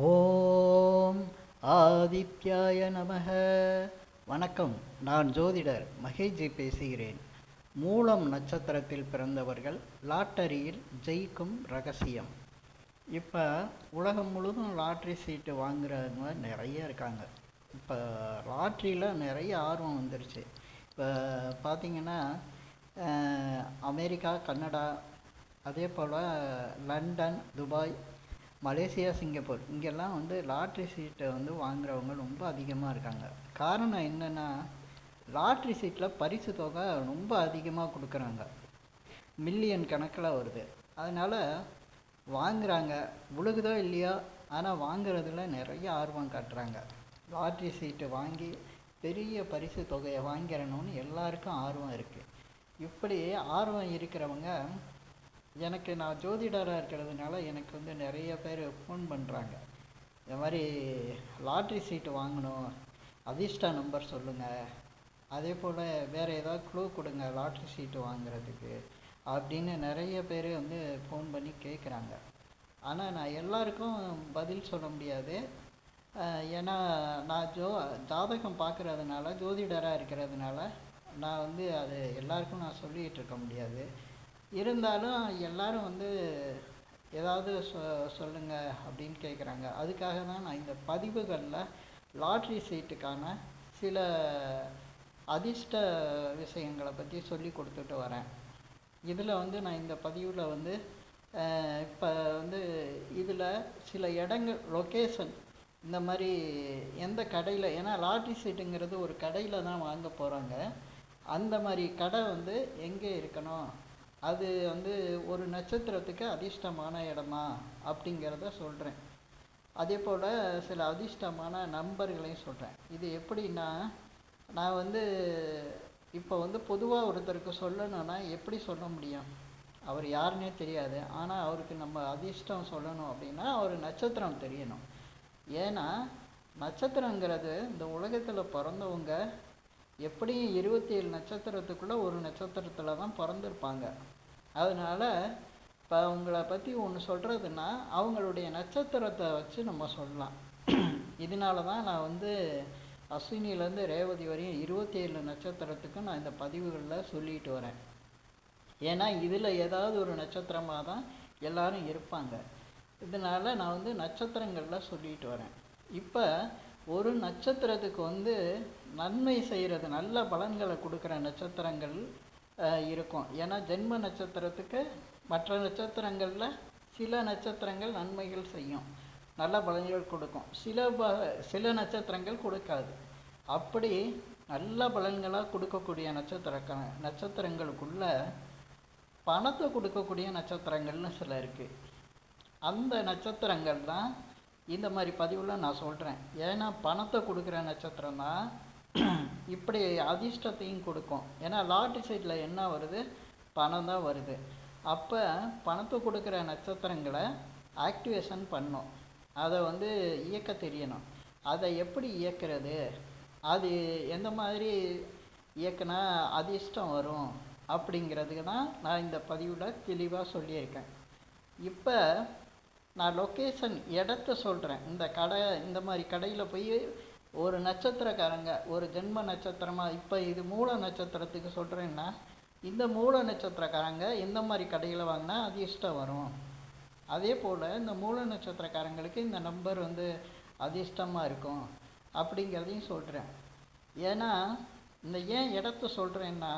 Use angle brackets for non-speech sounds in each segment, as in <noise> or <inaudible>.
ஓம் ஆதித்யாய நமக. வணக்கம். நான் ஜோதிடர் மகேஜி பேசுகிறேன். மூலம் நட்சத்திரத்தில் பிறந்தவர்கள் லாட்டரியில் ஜெயிக்கும் ரகசியம். இப்போ உலகம் முழுதும் லாட்ரி சீட்டு வாங்குறவங்க நிறைய இருக்காங்க. இப்போ லாட்ரியில் நிறைய ஆர்வம் வந்துருச்சு. இப்போ பார்த்திங்கன்னா அமெரிக்கா கனடா அதே போல் லண்டன் துபாய் மலேசியா சிங்கப்பூர் இங்கெல்லாம் வந்து லாட்ரி சீட்டை வந்து வாங்குறவங்க ரொம்ப அதிகமாக இருக்காங்க. காரணம் என்னென்னா லாட்ரி சீட்டில் பரிசு தொகை ரொம்ப அதிகமாக கொடுக்குறாங்க. மில்லியன் கணக்கில் வருது. அதனால் வாங்குறாங்க. விழுகுதோ இல்லையோ ஆனால் வாங்குறதுல நிறைய ஆர்வம் காட்டுறாங்க. லாட்ரி சீட்டு வாங்கி பெரிய பரிசு தொகையை வாங்கிடணும்னு எல்லாருக்கும் ஆர்வம் இருக்குது இப்படி ஆர்வம் இருக்கிறவங்க எனக்கு நான் ஜோதிடராக இருக்கிறதுனால எனக்கு வந்து நிறைய பேர் ஃபோன் பண்ணுறாங்க இந்த மாதிரி லாட்ரி சீட்டு வாங்கணும் அதிர்ஷ்ட நம்பர் சொல்லுங்கள் அதே போல் வேறு ஏதாவது க்ளூ கொடுங்க லாட்ரி சீட்டு வாங்குறதுக்கு அப்படின்னு நிறைய பேர் வந்து ஃபோன் பண்ணி கேட்குறாங்க ஆனால் நான் எல்லாருக்கும் பதில் சொல்ல முடியாது. ஏன்னா நான் ஜோ ஜாதகம் பார்க்குறதுனால ஜோதிடராக இருக்கிறதுனால நான் வந்து அது எல்லாருக்கும் நான் சொல்லிகிட்டு இருக்க முடியாது. இருந்தாலும் எல்லாரும் வந்து ஏதாவது சொ சொல்லுங்க அப்படின்னு கேட்குறாங்க அதுக்காக தான் நான் இந்த பதிவுகளில் லாட்ரி சீட்டுக்கான சில அதிர்ஷ்ட விஷயங்களை பற்றி சொல்லி கொடுத்துட்டு வரேன். இதில் வந்து நான் இந்த பதிவில் வந்து இப்போ வந்து இதில் சில இடங்கள் லொக்கேஷன் இந்த மாதிரி எந்த கடையில் ஏன்னா லாட்ரி சீட்டுங்கிறது ஒரு கடையில் தான் வாங்க போகிறாங்க அந்த மாதிரி கடை வந்து எங்கே இருக்கணும்? அது வந்து ஒரு நட்சத்திரத்துக்கு அதிர்ஷ்டமான இடமா அப்படிங்கிறத சொல்கிறேன் அதே போல் சில அதிர்ஷ்டமான நம்பர்களையும் சொல்கிறேன் இது எப்படின்னா நான் வந்து இப்போ வந்து பொதுவாக ஒருத்தருக்கு சொல்லணும்னா எப்படி சொல்ல முடியும்? அவர் யாருன்னே தெரியாது. ஆனால் அவருக்கு நம்ம அதிர்ஷ்டம் சொல்லணும் அப்படின்னா அவர் நட்சத்திரம் தெரியணும். ஏன்னா நட்சத்திரங்கிறது இந்த உலகத்தில் பிறந்தவங்க எப்படியும் இருபத்தி ஏழு நட்சத்திரத்துக்குள்ளே ஒரு நட்சத்திரத்தில் தான் பிறந்திருப்பாங்க. அதனால் இப்போ அவங்கள பற்றி ஒன்று சொல்கிறதுன்னா அவங்களுடைய நட்சத்திரத்தை வச்சு நம்ம சொல்லலாம். இதனால தான் நான் வந்து அஸ்வினிலேருந்து ரேவதி வரையும் இருபத்தி ஏழு நட்சத்திரத்துக்கும் நான் இந்த பதிவுகளில் சொல்லிட்டு வரேன். ஏன்னா இதில் ஏதாவது ஒரு நட்சத்திரமாக தான் எல்லாரும் இருப்பாங்க. இதனால் நான் வந்து நட்சத்திரங்களில் சொல்லிட்டு வரேன். இப்போ ஒரு நட்சத்திரத்துக்கு வந்து நன்மை செய்கிறது நல்ல பலன்களை கொடுக்குற நட்சத்திரங்கள் இருக்கும். ஏன்னா ஜென்ம நட்சத்திரத்துக்கு மற்ற நட்சத்திரங்களில் சில நட்சத்திரங்கள் நன்மைகள் செய்யும். நல்ல பலன்கள் கொடுக்கும். சில ப சில நட்சத்திரங்கள் கொடுக்காது. அப்படி நல்ல பலன்களாக கொடுக்கக்கூடிய நட்சத்திர நட்சத்திரங்களுக்குள்ள பணத்தை கொடுக்கக்கூடிய நட்சத்திரங்கள்னு சில இருக்குது அந்த நட்சத்திரங்கள் தான் இந்த மாதிரி பதிவில் நான் சொல்கிறேன் ஏன்னா பணத்தை கொடுக்குற நட்சத்திரம் தான் <clears throat> இப்படி அதிர்ஷ்டத்தையும் கொடுக்கும். ஏன்னா லாட்ரி சைடில் என்ன வருது? பணம் தான் வருது. அப்போ பணத்தை கொடுக்குற நட்சத்திரங்களை ஆக்டிவேஷன் பண்ணும். அதை வந்து இயக்க தெரியணும். அதை எப்படி இயக்கிறது? அது எந்த மாதிரி இயக்குனா அதிர்ஷ்டம் வரும்? அப்படிங்கிறதுக்கு தான் நான் இந்த பதிவில் தெளிவாக சொல்லியிருக்கேன். இப்போ நான் லொக்கேஷன் இடத்த சொல்கிறேன் இந்த கடை இந்த மாதிரி கடையில் போய் ஒரு நட்சத்திரக்காரங்க ஒரு ஜென்ம நட்சத்திரமாக இப்போ இது மூல நட்சத்திரத்துக்கு சொல்கிறேன்னா இந்த மூல நட்சத்திரக்காரங்க எந்த மாதிரி கடையில் வாங்கினா அதிர்ஷ்டம் வரும். அதே போல் இந்த மூல நட்சத்திரக்காரங்களுக்கு இந்த நம்பர் வந்து அதிர்ஷ்டமாக இருக்கும் அப்படிங்கிறதையும் சொல்கிறேன் ஏன்னா இந்த ஏன் இடத்த சொல்கிறேன்னா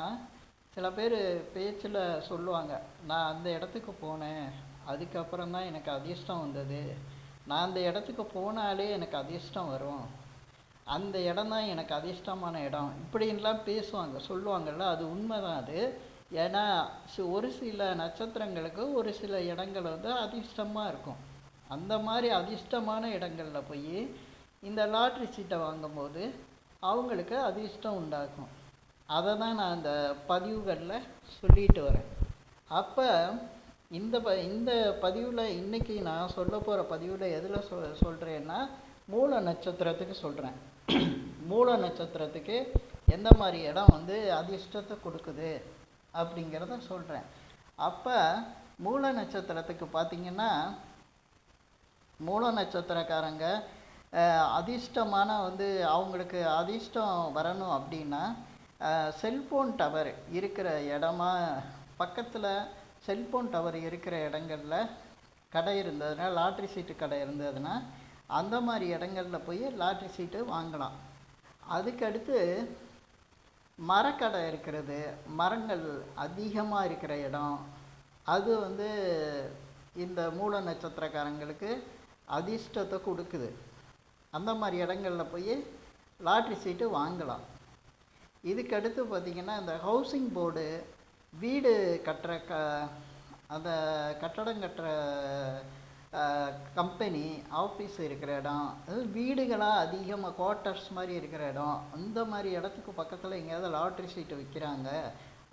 சில பேர் பேச்சில் சொல்லுவாங்க நான் அந்த இடத்துக்கு போனேன் அதுக்கப்புறம் தான் எனக்கு அதிர்ஷ்டம் வந்தது. நான் அந்த இடத்துக்கு போனாலே எனக்கு அதிர்ஷ்டம் வரும். அந்த இடம் தான் எனக்கு அதிர்ஷ்டமான இடம். இப்படின்லாம் பேசுவாங்க சொல்லுவாங்கல்ல அது உண்மை தான் அது. ஏன்னா ஒரு சில நட்சத்திரங்களுக்கு ஒரு சில இடங்கள் வந்து அதிர்ஷ்டமாக இருக்கும். அந்த மாதிரி அதிர்ஷ்டமான இடங்களில் போய் இந்த லாட்ரி சீட்டை வாங்கும்போது அவங்களுக்கு அதிர்ஷ்டம் உண்டாகும். அதை தான் நான் அந்த பதிவுகளில் சொல்லிட்டு வரேன். அப்போ இந்த ப இந்த பதிவில் இன்றைக்கி நான் சொல்ல போகிற பதிவில் எதில் சொ சொல்கிறேன்னா மூல நட்சத்திரத்துக்கு சொல்கிறேன் <clears throat> மூல நட்சத்திரத்துக்கு எந்த மாதிரி இடம் வந்து அதிர்ஷ்டத்தை கொடுக்குது அப்படிங்கிறத சொல்கிறேன் அப்போ மூல நட்சத்திரத்துக்கு பார்த்தீங்கன்னா மூல நட்சத்திரக்காரங்க அதிர்ஷ்டமான வந்து அவங்களுக்கு அதிர்ஷ்டம் வரணும் அப்படின்னா செல்ஃபோன் டவர் இருக்கிற இடமா பக்கத்தில் செல்ஃபோன் டவர் இருக்கிற இடங்களில் கடை இருந்ததுன்னா லாட்ரி சீட்டு கடை இருந்ததுன்னா அந்த மாதிரி இடங்களில் போய் லாட்ரி சீட்டு வாங்கலாம். அதுக்கடுத்து மரக்கடை இருக்கிறது மரங்கள் அதிகமாக இருக்கிற இடம். அது வந்து இந்த மூல நட்சத்திரக்காரங்களுக்கு அதிர்ஷ்டத்தை கொடுக்குது. அந்த மாதிரி இடங்களில் போய் லாட்ரி சீட்டு வாங்கலாம். இதுக்கடுத்து பார்த்திங்கன்னா இந்த ஹவுசிங் போர்டு வீடு கட்டுற க அந்த கட்டடம் கட்டுற கம்பெனி ஆஃபீஸ் இருக்கிற இடம் அது வீடுகளாக அதிகமாக குவார்ட்டர்ஸ் மாதிரி இருக்கிற இடம் அந்த மாதிரி இடத்துக்கு பக்கத்தில் எங்கேயாவது லாட்ரி சீட்டு விற்கிறாங்க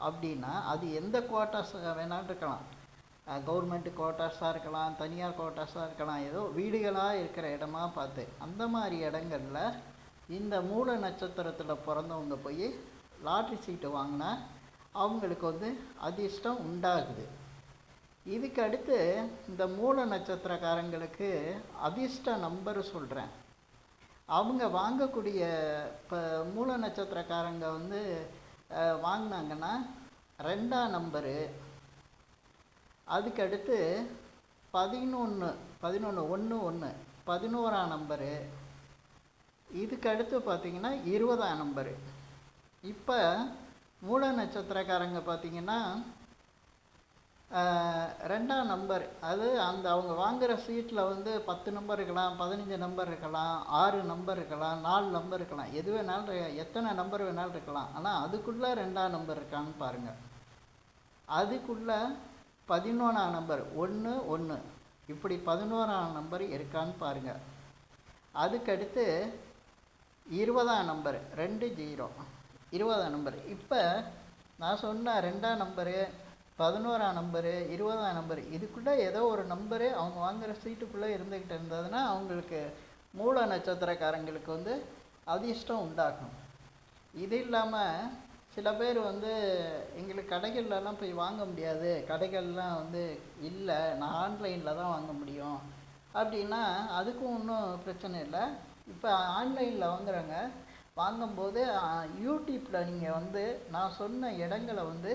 அப்படின்னா அது எந்த குவார்ட்டர்ஸ் வேணாலும் இருக்கலாம். கவர்மெண்ட் குவார்ட்டர்ஸாக இருக்கலாம் தனியார் குவார்ட்டர்ஸாக இருக்கலாம் ஏதோ வீடுகளாக இருக்கிற இடமா பார்த்து. அந்த மாதிரி இடங்களில் இந்த மூல நட்சத்திரத்தில் பிறந்தவங்க போய் லாட்ரி சீட்டு வாங்கினா அவங்களுக்கு வந்து அதிர்ஷ்டம் உண்டாகுது. இதுக்கு அடுத்து இந்த மூல நட்சத்திரக்காரங்களுக்கு அதிர்ஷ்ட நம்பர் சொல்கிறேன் அவங்க வாங்கக்கூடிய இப்போ மூல நட்சத்திரக்காரங்க வந்து வாங்கினாங்கன்னா ரெண்டாம் நம்பரு. அதுக்கடுத்து பதினொன்று பதினொன்று ஒன்று ஒன்று பதினோராம் நம்பரு. இதுக்கடுத்து பார்த்திங்கன்னா இருபதாம் நம்பரு. இப்போ மூல நட்சத்திரக்காரங்க பார்த்தீங்கன்னா ரெண்டாம் நம்பர். அது அந்த அவங்க வாங்குகிற சீட்டில் வந்து பத்து நம்பர் இருக்கலாம் பதினஞ்சு நம்பர் இருக்கலாம் ஆறு நம்பர் இருக்கலாம் நாலு நம்பர் இருக்கலாம். எது வேணாலும் எத்தனை நம்பர் வேணாலும் இருக்கலாம். ஆனால் அதுக்குள்ளே ரெண்டாம் நம்பர் இருக்கான்னு பாருங்கள் அதுக்குள்ளே பதினொன்றாம் நம்பர் ஒன்று ஒன்று இப்படி பதினோராம் நம்பர் இருக்கான்னு பாருங்கள் அதுக்கடுத்து இருபதாம் நம்பர் ரெண்டு ஜீரோ. இருபதாம் நம்பர். இப்போ நான் சொன்ன ரெண்டாம் நம்பரு பதினோராம் நம்பரு இருபதாம் நம்பர் இதுக்குள்ளே ஏதோ ஒரு நம்பரு அவங்க வாங்குகிற சீட்டுக்குள்ளே இருந்துக்கிட்டு இருந்ததுன்னா அவங்களுக்கு மூல நட்சத்திரக்காரங்களுக்கு வந்து அதிர்ஷ்டம் உண்டாகும். இது இல்லாமல் சில பேர் வந்து எங்களுக்கு கடைகள்லலாம் போய் வாங்க முடியாது. கடைகள்லாம் வந்து இல்லை நான் ஆன்லைனில் தான் வாங்க முடியும். அப்படின்னா அதுக்கும் ஒன்றும் பிரச்சனை இல்லை. இப்போ ஆன்லைனில் வாங்குறாங்க வாங்கும்போது யூடியூப்பில் நீங்கள் வந்து நான் சொன்ன இடங்களை வந்து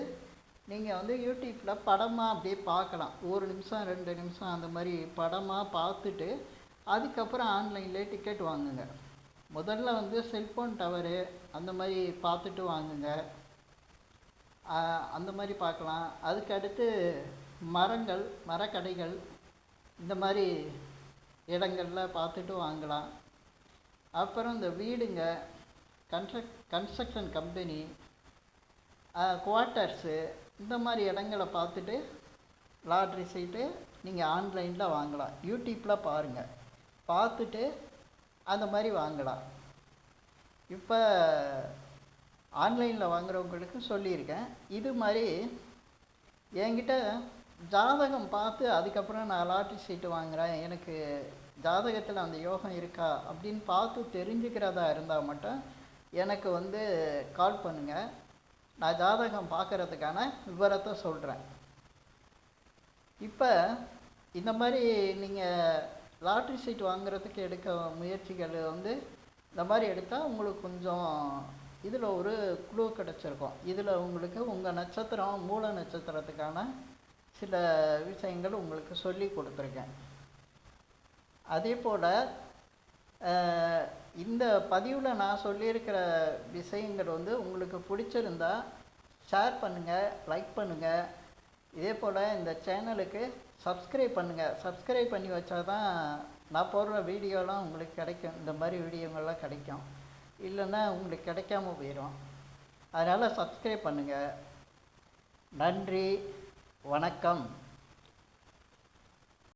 நீங்கள் வந்து யூடியூப்பில் படமாக அப்படியே பார்க்கலாம். ஒரு நிமிஷம் ரெண்டு நிமிஷம் அந்த மாதிரி படமாக பார்த்துட்டு அதுக்கப்புறம் ஆன்லைன்லேயே டிக்கெட் வாங்குங்க. முதல்ல வந்து செல்ஃபோன் டவரு அந்த மாதிரி பார்த்துட்டு வாங்குங்க. அந்த மாதிரி பார்க்கலாம். அதுக்கு அடுத்து மரங்கள் மரக்கடைகள் இந்த மாதிரி இடங்களில் பார்த்துட்டு வாங்கலாம். அப்புறம் இந்த வீடுங்க கன்ஸ்ட்ரக் கன்ஸ்ட்ரக்ஷன் கம்பெனி குவார்ட்டர்ஸு இந்த மாதிரி இடங்களை பார்த்துட்டு லாட்ரி சீட்டு நீங்கள் ஆன்லைனில் வாங்கலாம். யூடியூப்பில் பாருங்கள் பார்த்துட்டு அந்த மாதிரி வாங்கலாம். இப்போ ஆன்லைனில் வாங்குறவங்களுக்கு சொல்லியிருக்கேன். இது மாதிரி என்கிட்ட ஜாதகம் பார்த்து அதுக்கப்புறம் நான் லாட்ரி சீட்டு வாங்குகிறேன் எனக்கு ஜாதகத்தில் அந்த யோகம் இருக்கா அப்படின்னு பார்த்து தெரிஞ்சுக்கிறதா இருந்தால் மட்டும் எனக்கு வந்து கால் பண்ணுங்கள் நான் ஜாதகம் பார்க்கறதுக்கான விவரத்தை சொல்கிறேன் இப்போ இந்த மாதிரி நீங்கள் லாட்ரி சீட் வாங்குறதுக்கு எடுக்க முயற்சிகள் வந்து இந்த மாதிரி எடுத்தால் உங்களுக்கு கொஞ்சம் இதில் ஒரு குழு கிடச்சிருக்கும். இதில் உங்களுக்கு உங்கள் நட்சத்திரம் மூல நட்சத்திரத்துக்கான சில விஷயங்கள் உங்களுக்கு சொல்லி கொடுத்துருக்கேன். அதே போல் இந்த பதிவில் நான் சொல்லியிருக்கிற விஷயங்கள் வந்து உங்களுக்கு பிடிச்சிருந்தா ஷேர் பண்ணுங்கள் லைக் பண்ணுங்கள் இதே போல் இந்த சேனலுக்கு சப்ஸ்கிரைப் பண்ணுங்கள் சப்ஸ்கிரைப் பண்ணி வச்சா தான் நான் போடுற வீடியோலாம் உங்களுக்கு கிடைக்கும். இந்த மாதிரி வீடியோங்கள்லாம் கிடைக்கும். இல்லைன்னா உங்களுக்கு கிடைக்காம போயிடும் அதனால் சப்ஸ்கிரைப் பண்ணுங்கள் நன்றி. வணக்கம்.